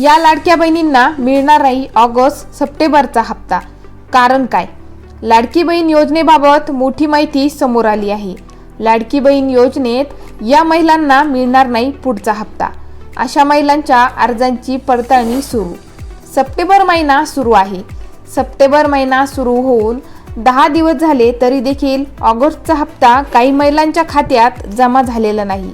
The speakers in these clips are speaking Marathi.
या लाडक्या बहिणींना मिळणार नाही ऑगस्ट सप्टेंबरचा हप्ता. कारण काय? लाडकी बहीण योजनेबाबत मोठी माहिती समोर आली आहे. लाडकी बहीण योजनेत या महिलांना मिळणार नाही पुढचा हप्ता. अशा महिलांच्या अर्जांची पडताळणी सुरू. सप्टेंबर महिना सुरू आहे. सप्टेंबर महिना सुरू होऊन दहा दिवस झाले तरी देखील ऑगस्टचा हप्ता काही महिलांच्या खात्यात जमा झालेला नाही.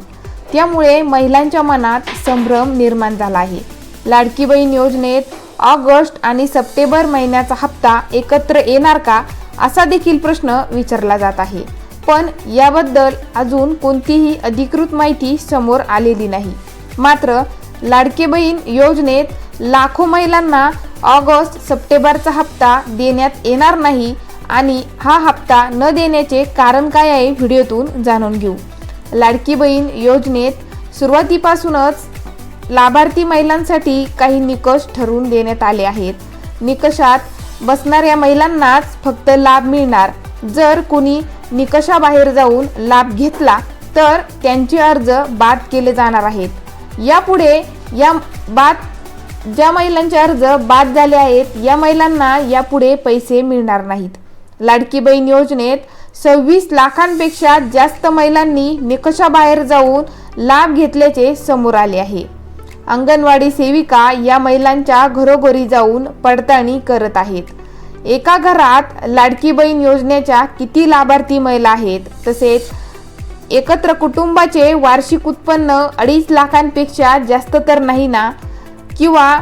त्यामुळे महिलांच्या मनात संभ्रम निर्माण झाला आहे. लाडकी बहीण योजनेत ऑगस्ट आणि सप्टेंबर महिन्याचा हप्ता एकत्र येणार का असा देखील प्रश्न विचारला जात आहे. पण याबद्दल अजून कोणतीही अधिकृत माहिती समोर आलेली नाही. मात्र लाडके बहीण योजनेत लाखो महिलांना ऑगस्ट सप्टेंबरचा हप्ता देण्यात येणार नाही आणि हा हप्ता न देण्याचे कारण काय आहे व्हिडिओतून जाणून घेऊ. लाडकी बहीण योजनेत सुरुवातीपासूनच लाभार्थी महिलांसाठी काही निकष ठरवून देण्यात आले आहेत. निकषात बसणाऱ्या महिलांनाच फक्त लाभ मिळणार. जर कुणी निकषाबाहेर जाऊन लाभ घेतला तर त्यांचे अर्ज बाद केले जाणार आहेत. यापुढे या बाद ज्या महिलांचे अर्ज बाद झाले आहेत या महिलांना यापुढे पैसे मिळणार नाहीत. लाडकी बहीण योजनेत सव्वीस लाखांपेक्षा जास्त महिलांनी निकषाबाहेर जाऊन लाभ घेतल्याचे समोर आले आहे. अंगणवाडी सेविका या महिलांच्या घरोघरी जाऊन पडताळणी करत आहेत. एका घरात लाडकी बहीण योजनेच्या किती लाभार्थी महिला आहेत तसेच एकत्र कुटुंबाचे वार्षिक उत्पन्न अडीच लाखांपेक्षा जास्त तर नाही ना? किंवा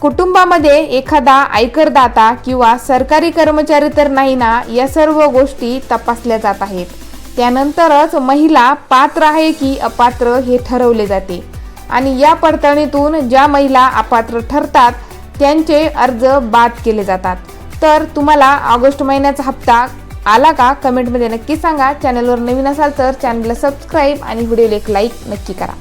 कुटुंबामध्ये एखादा आयकरदाता किंवा सरकारी कर्मचारी तर नाही ना? या सर्व गोष्टी तपासल्या जात आहेत. त्यानंतरच महिला पात्र आहे की अपात्र हे ठरवले जाते. आणि या पडताळणीतून ज्या महिला अपात्र ठरतात त्यांचे अर्ज बाद केले जातात. तर तुम्हाला ऑगस्ट महिन्याचा हप्ता आला का? कमेंटमध्ये नक्की सांगा. चॅनलवर नवीन असाल तर चॅनलला सबस्क्राईब आणि व्हिडिओला एक लाईक नक्की करा.